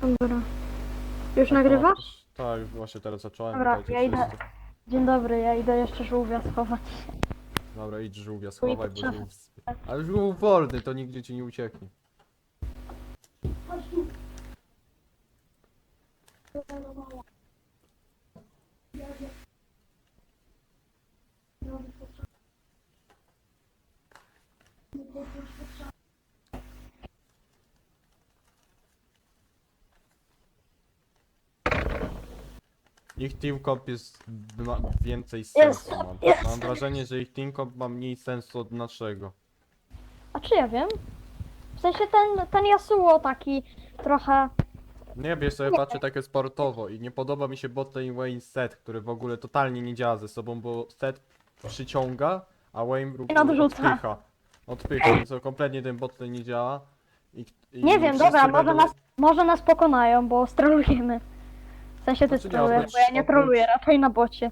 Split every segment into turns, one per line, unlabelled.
Dobra. Już
Tak,
nagrywasz?
no, Tak, właśnie teraz zacząłem.
Dobra,
witajcie
ja idę.
wszyscy.
Dzień dobry, ja idę jeszcze żółwia schować.
Dobra, idź żółwia schowaj, bo
potrzeba.
żółw... Ale żółw wolny, to nigdzie ci nie ucieknie. Ich team comp jest ma więcej sensu. Mam, mam wrażenie, że ich team comp ma mniej sensu od naszego.
A czy ja wiem? W sensie ten, ten Yasuo taki trochę...
Nie wiesz, sobie patrzę takie sportowo i nie podoba mi się botlane Wayne set, który w ogóle totalnie nie działa ze sobą, bo set przyciąga, a Wayne
I
odpycha. Odpycha, więc kompletnie ten botlane nie działa. I, i
Nie wiem, dobra, może nas, może nas pokonają, bo strolujemy. W sensie ty
Znaczy nie,
bo ja nie
oprócz-
troluję, raczej na bocie.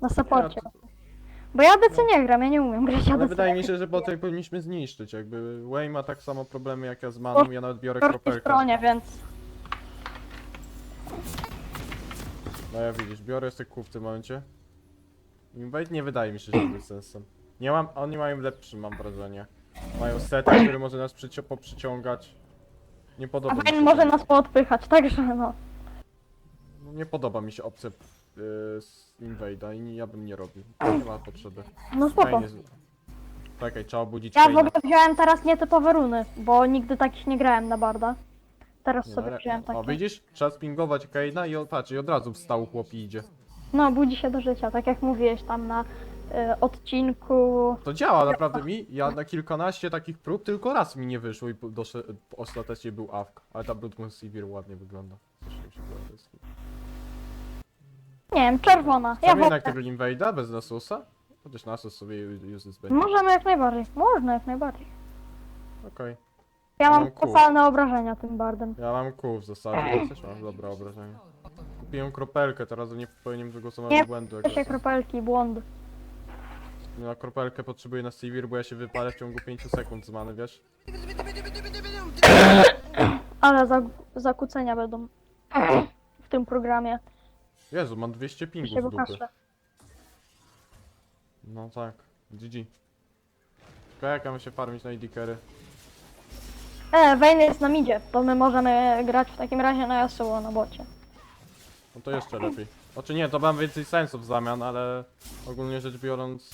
Na supporcie.
Ja
Bo ja DC nie gram, ja nie umiem grać
Ale
ADC.
wydaje mi się, że botlane powinniśmy zniszczyć, jakby Wayne ma tak samo problemy jak ja z maną, ja nawet biorę
w
kropelkę.
stronie, więc...
No ja widzisz, biorę sobie kół w tym momencie. Invade nie wydaje mi się, że jest sensem. Nie mam, oni mają lepszy, mam wrażenie. Mają set, który może nas przyci- poprzyciągać. Nie podoba
A
mi się.
może nas poodpychać, także no.
Nie podoba mi się opcja y, z Invade'a i nie- ja bym nie robił. Nie ma potrzeby.
No spoko.
Fajnie. z- Czekaj, trzeba obudzić
Ja w ogóle wziąłem teraz nietypowe runy, bo nigdy takich nie grałem na barda. Teraz
Nie,
sobie
ale-
wziąłem
O
takie.
widzisz? Trzeba spingować Kane'a i o, patrz, i od razu wstał chłop i idzie.
No, budzi się do życia, tak jak mówiłeś tam na y, odcinku.
To działa naprawdę mi. Ja na kilkanaście takich prób tylko raz mi nie wyszło i doszedł, ostatecznie był AFK. Ale ta Blood Moon Sivir ładnie wygląda. Zresztą się podoba, to jest-
Nie wiem, czerwona. Ja
Chcemy
wolę.
jednak tego Invade'a bez Nasusa? Chociaż Nasus sobie uses będzie.
Możemy jak najbardziej. Można jak najbardziej.
Okej.
Ja mam
Mam kół.
obrażenia tym bardem.
Ja mam kół w zasadzie, też mam dobre obrażenie. Kupiłem kropelkę, teraz nie powinienem tego samego
Nie,
błędu jak
się kropelki, błąd.
Na kropelkę potrzebuję na Sivir, bo ja się wypalę w ciągu 5 sekund z many, wiesz?
Ale za, zakłócenia będą w tym programie.
Jezu, mam 200
Ja
pingów
się
dupy.
pokażę.
No tak, GG. Tylko jak ja mam się farmić na ID-kery?
E, Vayne jest na midzie, to my możemy grać w takim razie na Yasuo na bocie.
No to jeszcze lepiej. Znaczy nie, to mam więcej sensu w zamian, ale ogólnie rzecz biorąc,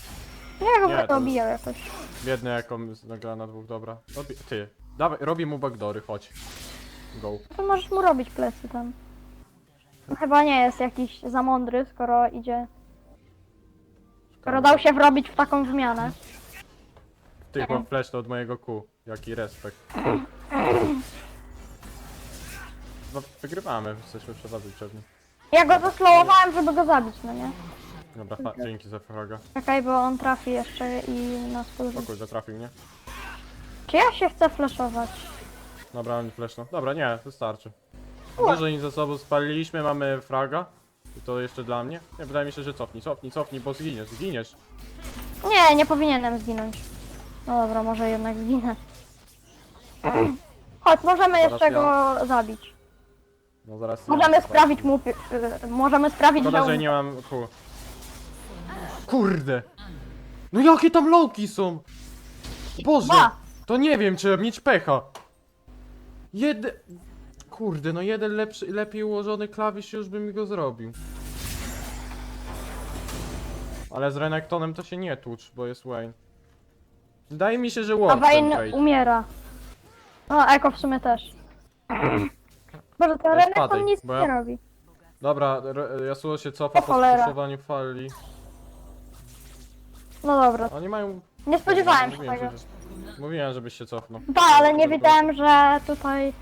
Nie, go
Nie, to-
obijał jakoś.
biedny jaką nagra na dwóch, dobra. Robi, ty, dawaj, robię mu backdory, chodź. Go.
To możesz mu robić plecy tam. No, chyba nie jest jakiś za mądry, skoro idzie. Skoro dał się wrobić w taką wymianę.
Ty, chłop flash to od mojego Q. Jaki respekt. No, wygrywamy, jesteśmy przewadzy pewnie.
Ja go zaslowowałem, żeby go zabić, no nie?
Dobra, fa- dzięki za fraga.
Czekaj, bo on trafi jeszcze i nas podrzuci.
Spokój, zatrafił mnie.
Czy ja się chcę flashować?
Dobra, oni fleszną. Dobra, nie, wystarczy. Dużo im ze sobą spaliliśmy, mamy fraga. I to jeszcze dla mnie? Nie, wydaje mi się, że cofnij, cofnij, cofnij, bo zginiesz, zginiesz.
Nie, nie powinienem zginąć. No dobra, może jednak zginę. Chodź, możemy jeszcze go zabić.
No zaraz...
Możemy sprawić mu... pi- y, Możemy sprawić,
Szkoda,
że...
że nie mam Q. Kurde! No jakie tam lowki są? Boże!
Dwa.
To nie wiem, czy mieć pecha. Jeden... Kurde, no jeden lepszy, lepiej ułożony klawisz już bym mi go zrobił. Ale z Renektonem to się nie tłucz, bo jest Wayne. Wydaje mi się, że
A
ten trade.
umiera. No, Eko w sumie też. Boże, to
Ej,
Renekton
spadaj,
nic
bo ja-
nie robi.
Dobra, Re- Yasuo się cofa
O
po
cholera.
spuszowaniu fali.
No dobra,
Oni mają...
nie spodziewałem się
Mówiłem,
tego.
że- Mówiłem, żebyś się cofnął.
Tak, ale nie wiedziałem, że tutaj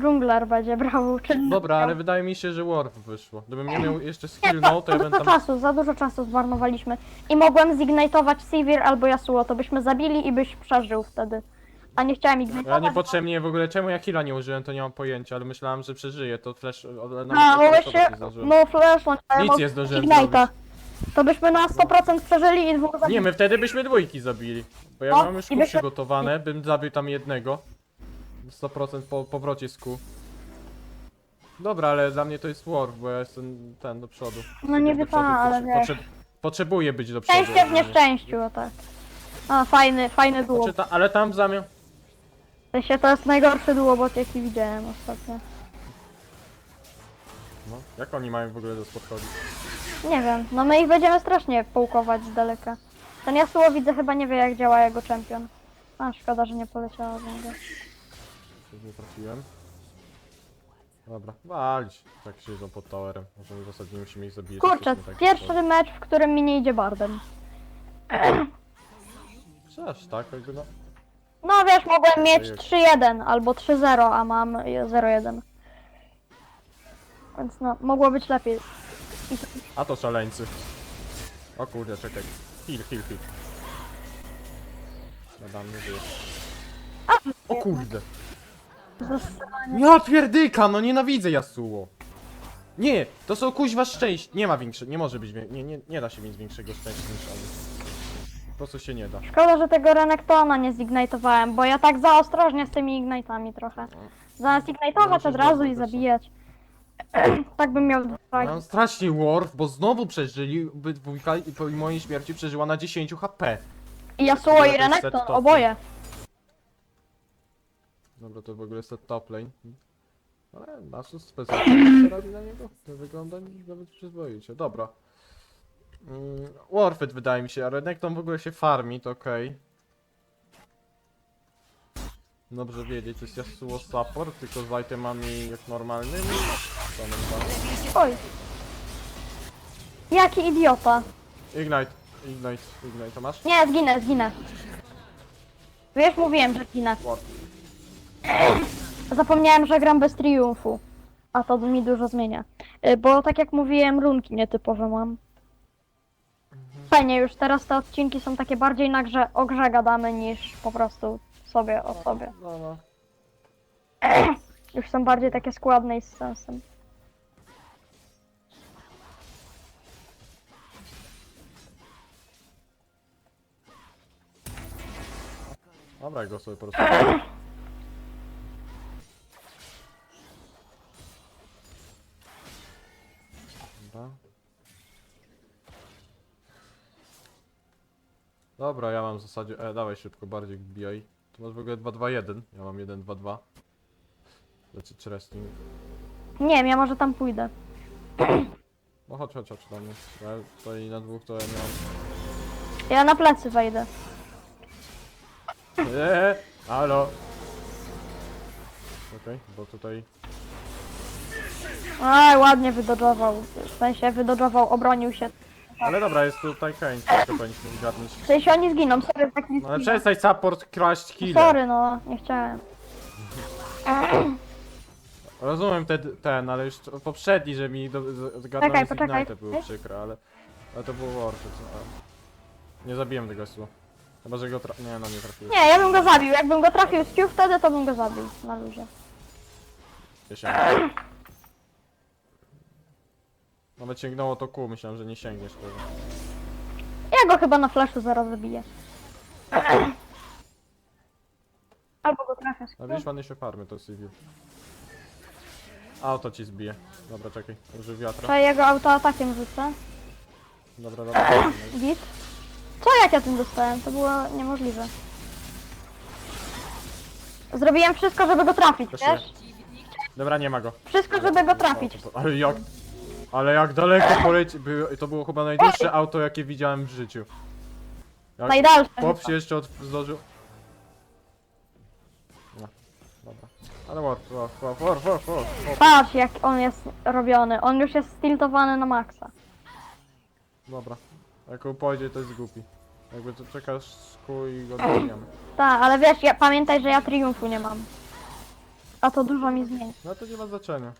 dżungler będzie brał czynny.
Dobra, ale wydaje mi się, że Warp wyszło. Gdybym nie miał jeszcze skill
to,
no, to ja bym
dużo
tam...
czasu, za dużo czasu zmarnowaliśmy. I mogłem zignitować Sivir albo Yasuo, to byśmy zabili i byś przeżył wtedy. A nie chciałem
Ja
ignitować.
niepotrzebnie w ogóle czemu ja heal'a nie użyłem, to nie mam pojęcia, ale myślałem, że przeżyję, to flash... nawet
A, mogłeś się...
nie zdążyłem.
No flash, no
Nic
no,
nie zdążyłem
Ignite'a.
zrobić.
To byśmy na 100% przeżyli i dwóch zabili.
Nie, my wtedy byśmy dwójki zabili. Bo ja
No,
mam już
i
kół
byśmy-
przygotowane, bym zabił tam jednego. 100% po powrocie z. Dobra, ale dla mnie to jest war, bo ja jestem ten do przodu.
No niby
do przodu,
ta, ale
potrze-
wiesz.
potrze- Potrzebuję być do przodu.
Szczęście w nieszczęściu, o tak. A, fajny, fajny duo.
Znaczy, ta, ale tam w zamian...
W sensie to jest najgorszy duobot jaki widziałem ostatnio.
No, jak oni mają w ogóle do podchodzić?
Nie wiem, no my ich będziemy strasznie połkować z daleka. Ten Yasuo widzę chyba nie wie jak działa jego czempion. A, szkoda, że nie poleciała do niego.
Coś nie trafiłem. Dobra, walić. Tak siedzą pod towerem. Może w zasadzie nie musimy ich zabijać.
Kurczę,
jesteśmy tak
pierwszy mecz, w którym mi nie idzie bardem.
Przecież tak, jakby no.
No wiesz, mogłem mieć
jest.
3-1 albo 3-0, a mam 0-1. Więc no, mogło być lepiej.
A to szaleńcy. O kurde, czekaj. Heal, heal, heal. Nadam, nie żyje. O kurde. Ja pierdyka, no nienawidzę Yasuo. Nie, to są kuźwa szczęść. Nie ma większe, nie może być, nie, nie, nie da się mieć większego szczęścia niż on. Po prostu się nie da.
Szkoda, że tego Renektona nie zignitowałem, bo ja tak za ostrożnie z tymi ignitami trochę. Zamiast ignitować
No,
od razu i zabijać. tak bym miał dwa
Mam strasznie warf, bo znowu przeżyli, by dwójka i po mojej śmierci przeżyła na 10 HP.
I
Dobra,
i Renekton, oboje.
Dobra, to w ogóle jest to top lane. Ale nasz specjalnie robi na niego. To wygląda nawet przyzwoicie. Dobra. Mm, Warfit wydaje mi się, a Renekton w ogóle się farmi, to okej. Dobrze wiedzieć, jest Yasuo support, tylko z itemami jak normalnymi. Co one tam?
Oj. Jaki idiota.
Ignite, Ignite, Ignite, to masz?
Nie, zginę, zginę. Wiesz, mówiłem, że zginę.
Warf.
Zapomniałem, że gram bez triumfu. A to mi dużo zmienia. Y, Bo tak jak mówiłem, runki nietypowe mam. Fajnie, już teraz te odcinki są takie bardziej na grze, o grze gadamy niż po prostu sobie o sobie.
No, no.
Już są bardziej takie składne i z sensem.
Dobra, go sobie po prostu. Dobra, ja mam w zasadzie. E, dawaj szybko, bardziej wbijaj. Tu masz w ogóle 2-2-1. Ja mam 1-2-2. Znaczy wrestling.
Nie wiem, ja może tam pójdę.
No chodź, chodź, chodź do mnie. Ja tutaj na dwóch to ja nie mam.
Ja na plecy wejdę.
Eee, halo. Okej, bo tutaj.
Aj, ładnie wydodżował. W sensie wydodżował, obronił się.
Ale dobra, jest tutaj Kane, tylko powinniśmy zgadnąć.
W sensie oni zginą, sorry, tak nie
No ale przestań support kraść kill.
Sorry, no, nie chciałem.
Rozumiem ten, ten, ale już to- poprzedni, że mi do, z- zgadnąłem
Czekaj,
z
poczekaj.
Ignite było przykre, ale, ale to było it. a. Nie zabiłem tego słowa. Chyba, że go tra... Nie, no nie trafiłem.
Nie, ja bym go zabił. Jakbym go trafił z Q wtedy, to bym go zabił na luzie.
Sięgnę. Nawet sięgnęło to kół, myślałem, że nie sięgniesz tego.
Ja go chyba na flashu zaraz zabiję. Albo go trafię Q.
widzisz, ładnie się farmy, to civil. Auto ci zbije. Dobra, czekaj, użyj wiatra.
Trzeba jego autoatakiem rzucę.
Dobra, dobra.
Git. Co jak ja tym dostałem? To było niemożliwe. Zrobiłem wszystko, żeby go trafić,
Proszę.
wiesz?
Dobra, nie ma go.
Wszystko, żeby go trafić.
Ale jak... Ale jak daleko poleci... By, to było chyba najdłuższe auto, jakie widziałem w życiu. Jak
Najdalsze.
chłop się jeszcze od... zdążył... No, dobra. Ale war, war, war, war, war, war.
Patrz jak on jest robiony. On już jest stiltowany na maksa.
Dobra. Jak on pójdzie, to jest głupi. Jakby to czekasz kół i go dobijamy.
Tak, ale wiesz, ja, pamiętaj, że ja triumfu nie mam. A to dużo mi zmieni.
No to nie ma znaczenia.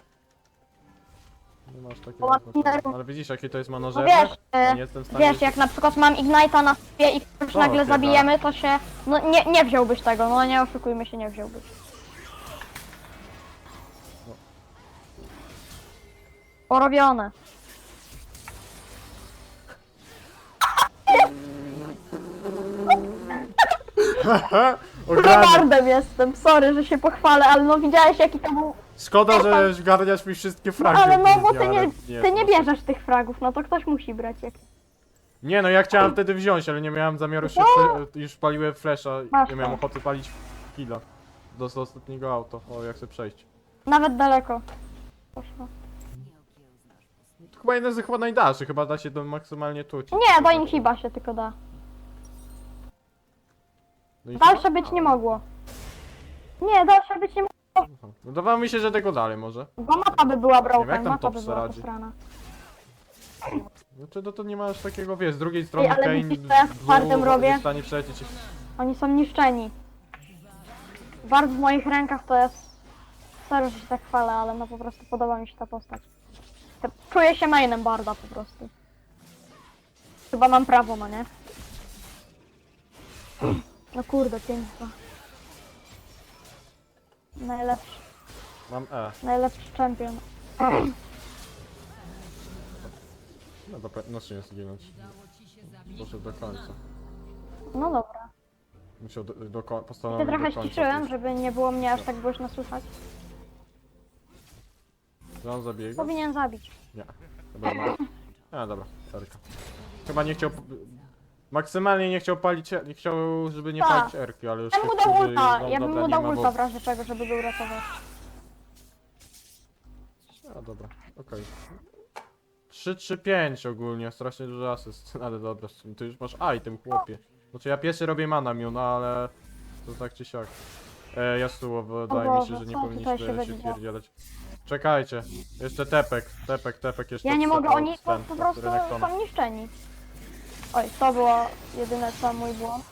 Nie masz takiego. Ale widzisz, jakie to jest
No
manożerne?
wiesz,
Ja
e,
nie jestem w stanie...
wiesz, jak na przykład mam Ignite'a na sobie i już
Co
nagle
ty
zabijemy, to się... No nie, nie wziąłbyś tego, no nie oszukujmy się, nie wziąłbyś. Porobione.
Ograny.
Probardem jestem, sorry, że się pochwalę, ale no widziałeś jaki to był
Szkoda, że zgarniasz mi wszystkie fragi.
Ale no bo ty nie, ty nie
no.
bierzesz tych fragów, no to ktoś musi brać. Jak...
Nie no, ja chciałem wtedy wziąć, ale nie miałem zamiaru się...
No.
Już paliłem flesza,
Masz
nie miałem
to.
ochoty palić killa. Do, do ostatniego auto. O, jak chcę przejść.
Nawet daleko. Poszło.
To chyba jeden z chyba najdalszy, chyba da się to maksymalnie tuć.
Nie, do inhiba się tylko da.
No i
Dalsze być nie mogło. Nie, dalsze być nie mogło,
No dawało mi się, że tego dalej może.
bo mapa by była
Nie wiem, jak
broken,
tam
mapa by była
radzi.
posrana.
Znaczy, no to nie masz takiego, wiesz, z drugiej strony
ale
Kane
ja z
w-
Bardem
w-
robię?
jest w stanie przelecieć.
Oni są niszczeni. Bard w moich rękach to jest... Sorry, że się tak chwalę, ale no po prostu podoba mi się ta postać. Czuję się mainem Barda po prostu. Chyba mam prawo, no nie? No kurde, 5-2. Najlepszy,
Mam E.
najlepszy czempion.
No dobra, no czy nie zginąć. Poszedł do końca.
No dobra.
Musiał do, do, ko-
Ja
postanowić
się trochę
do końca.
ściszyłem, żeby nie było mnie aż tak głośno słychać.
Czy on zabije go?
Powinien zabić.
Nie. Chyba ma. A dobra, Erka. Chyba nie chciał... Maksymalnie nie chciał palić, nie chciał, żeby nie
Tak.
palić Erki, ale już
Ja bym mu dał ulta, ja bym mu dał ulta w razie czego, żeby go uratować.
A dobra, okej. 3-3-5 ogólnie, strasznie dużo asyst, ale dobra, ty już masz item chłopie. Znaczy ja pierwszy robię mana Miu, ale to tak czy siak. E, Jasuło, wydaje mi się,
Boże,
że nie
co tutaj się
powinniśmy się
będzie
pierdzielać. Czekajcie, jeszcze tepek, tepek, tepek jeszcze.
Ja nie mogę, oni po, po prostu są niszczeni. Oj, to było jedyne co mój błąd.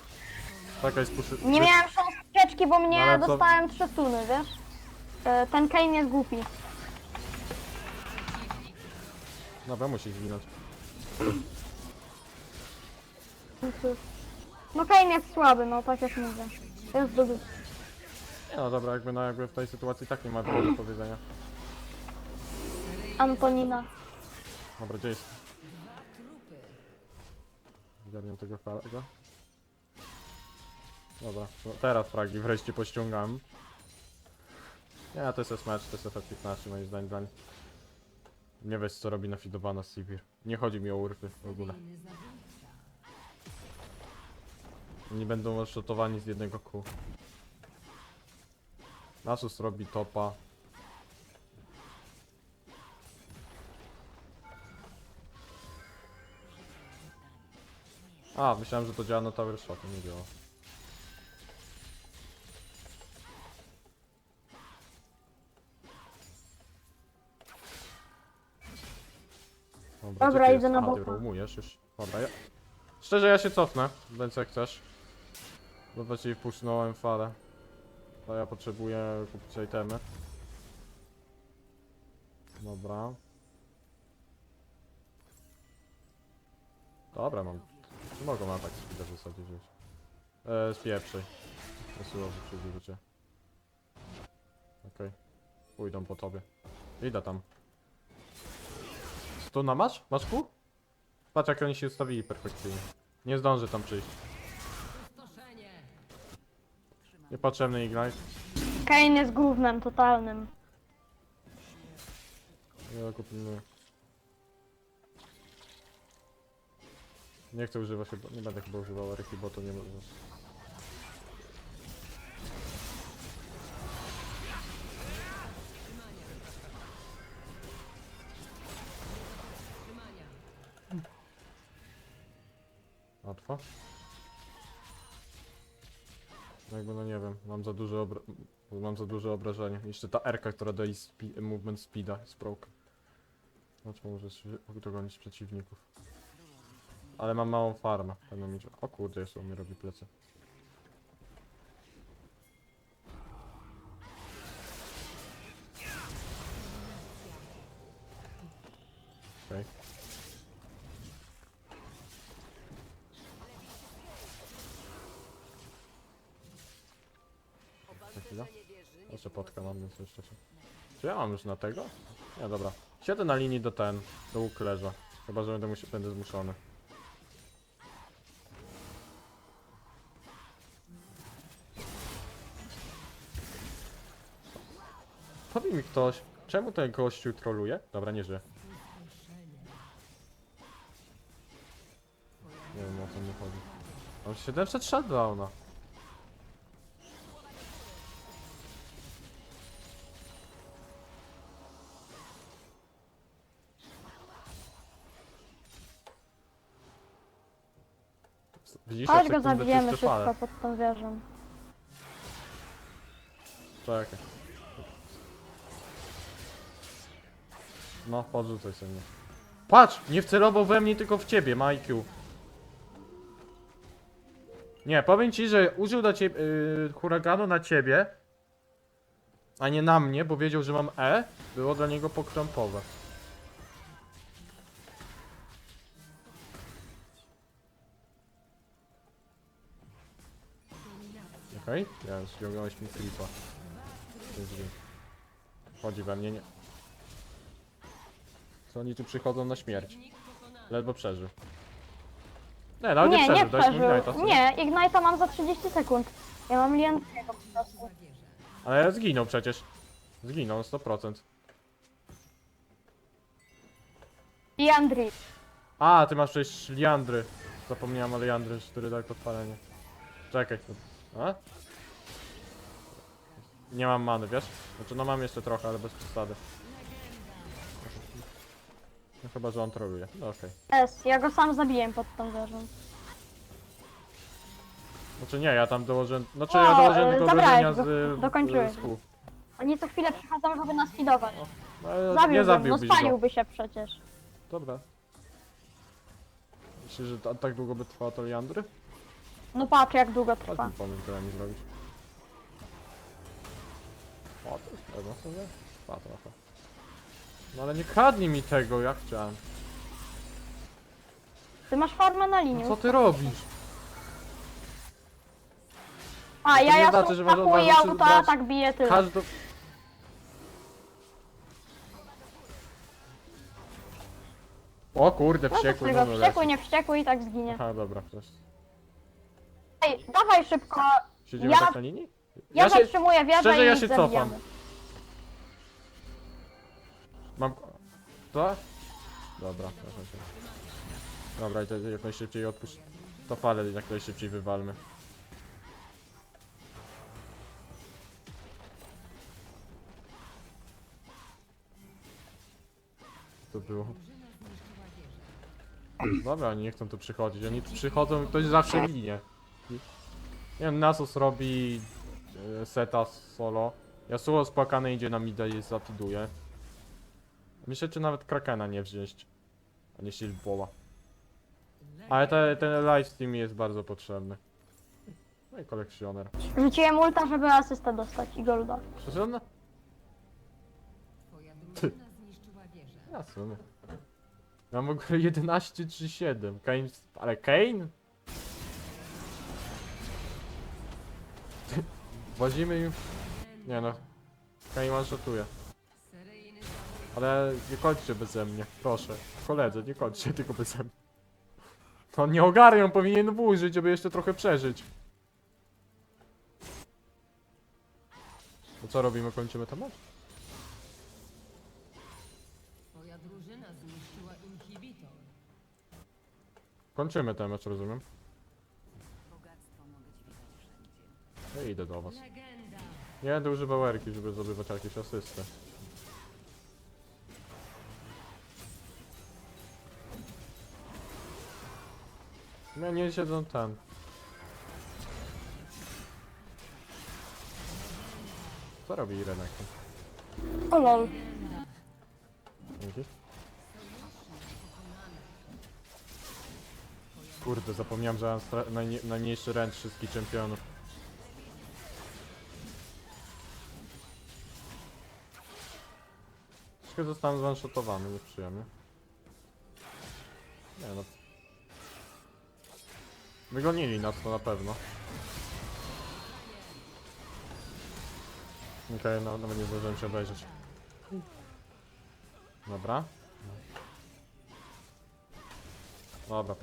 Taka jest puszy...
Nie miałem szans ucieczki, bo mnie
No ale co-
dostałem trzy stuny, wiesz? E, Ten Kane jest głupi.
Dobra, musi zginąć.
No Kane jest słaby, no tak jak mówię. Jest dobry.
Nie no dobra, jakby, no, jakby w tej sytuacji tak nie ma wiele do powiedzenia.
Antonina.
Dobra, gdzie jest? Zgarniam tego fraga. Dobra, no teraz fragi wreszcie pościągam. Nie, to jest S-match, to jest FF15 moim zdaniem. Nie wiesz co robi nafidowana Sivir. Nie chodzi mi o urfy w ogóle. Nie będą oszotowani z jednego kół. Nasus robi topa. A, myślałem, że to działa na Tower Shot, nie działa.
Dobra,
gdzie ty
idę
jesteś?
na
A, ty
bota.
roamujesz już. Dobra, ja... Szczerze, ja się cofnę, więc jak chcesz. Bo właściwie puszczynąłem falę. To ja potrzebuję kupić itemy. Dobra. Dobra, mam. Nie mogą na tak speeda w zasadzie wziąć. Eee, z pierwszej. Wysyłowy przyjdzie do ciebie. Okej. Pójdą po tobie. Idę tam. Stuna masz? Masz kół? Patrz jak oni się ustawili perfekcyjnie. Nie zdąży tam przyjść. Niepotrzebny ignite.
Kane jest gównem totalnym.
Ja kupimy. Nie chcę używać nie będę chyba używał Eryki, bo to nie może. Łatwo? No Jakby no nie wiem, mam za duże obra... mam za duże obrażenie. Jeszcze ta Erka, która daje spi movement speeda jest broken. Znaczy może dogonić przeciwników. Ale mam małą farmę. Będą mieć... O kurde, jeszcze mi robi plecy. Okej. Okay. Jeszcze potka mam, więc jeszcze się... Czy ja mam już na tego? Nie, dobra. Siedzę na linii do ten, do uklerza. Chyba, że będę, będę zmuszony. Powinien mi ktoś, czemu ten gościu troluje? Dobra, nie żyje. Nie wiem o co mi chodzi. Mam 700 shutdowna. Widzisz,
Chodź
jak
go zabijemy szybko pod tą wieżą.
Czekaj. No, podrzucaj sobie mnie. Patrz! Nie wcelował we mnie, tylko w ciebie, ma. Nie, powiem ci, że użył na ciebie, yy, huraganu na ciebie, a nie na mnie, bo wiedział, że mam E. Było dla niego pokrąpowe. Okej, ja ściągnąłeś mi flipa. Chodzi we mnie, nie. Co oni tu przychodzą na śmierć? Ledwo przeżył. Nie, nawet nie,
nie, nie
przeżył, dałeś mu. Ignite'a?
Nie, Ignite'a mam za 30 sekund. Ja mam Liandriego po prostu.
Ale zginął przecież. Zginął 100%.
Liandry.
A, ty masz przecież liandry. Zapomniałem o liandry, który daje podpalenie. Czekaj. A? Nie mam many, wiesz? Znaczy, no mam jeszcze trochę, ale bez przesady. No chyba, że on troluje. No okej.
S, ja go sam zabiję pod tą wieżą.
Znaczy nie, ja tam dołożyłem... Znaczy
O,
ja dołożyłem
e,
tylko
zabrałeś
obrażenia
go.
z...
Dokończyłeś.
z kół.
Oni co chwilę przychodzą, żeby nas fidować.
No, ale nie
Zabiłbym, no
zabiłbyś go.
spaliłby się przecież.
Dobra. Myślisz, że ta, tak długo by trwała to liandry?
No patrz jak długo
Chodź
trwa.
mi pomóc, co mi zrobić. O, to jest pewno sobie. Trwa trochę. No ale nie kradnij mi tego, jak chciałem.
Ty masz farmę na linii.
No co ty robisz?
A,
to
ja
nie
ja
znaczy, że masz
atakuję
odwagę
auto,
brać
a tak bije tyle.
Każdy... O kurde,
No to
wściekły
tego
no
wściekły, nie wściekły i tak zginie.
Aha, dobra, coś.
Ej, dawaj szybko.
Siedzimy
Ja-
tak na linii?
Ja, zatrzymuję wieżę
szczerze,
i
ja się cofam. Mam... Co? Dobra, proszę się. Dobra, i to jak najszybciej odpuść... To falę jak najszybciej wywalmy. Co to było? Dobra, oni nie chcą tu przychodzić. Oni tu przychodzą ktoś zawsze ginie. Nie wiem, Nasus robi e, seta solo. Yasuo spłakany idzie na mida i zatiduje. Myślę, czy nawet Krakena nie wziąć. A nie Silboła. Ale te, ten livestream jest bardzo potrzebny. No i kolekcjoner.
Rzuciłem ulta, żeby asystę dostać i golda.
Przecież
Twoja drużyna zniszczyła wieżę.
Ja w sumie. Ja mam w ogóle 11 czy 7. Kane... Ale Kane? Włazimy im... Nie no. Kane.
Seryjny zabójca.
Ale nie kończcie beze mnie, proszę. Koledzy, nie kończcie tylko beze mnie. To on nie ogarnia, on powinien wyżyć, żeby jeszcze trochę przeżyć. To co robimy? Kończymy temat?
Twoja drużyna zniszczyła inhibitor.
Kończymy temat, rozumiem.
Bogactwo mogę ci widać wszędzie.
Ja idę do was.
Legenda.
Nie będę używał erki, żeby zdobywać jakieś asysty. No nie siedzą ten. Co robi Irenek?
O lol.
Kurde, zapomniałem, że mam stra- najnie- najmniejszy range wszystkich czempionów. Troszkę zostałem zwanshotowany, nieprzyjemnie. Nie no. Wygonili nas to na pewno. Okej, no, nawet nie zdążyłem się obejrzeć. Dobra. Dobra.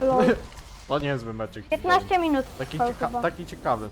Lol.
To niezły meczek.
15 minut
Taki, cieka taki ciekawy.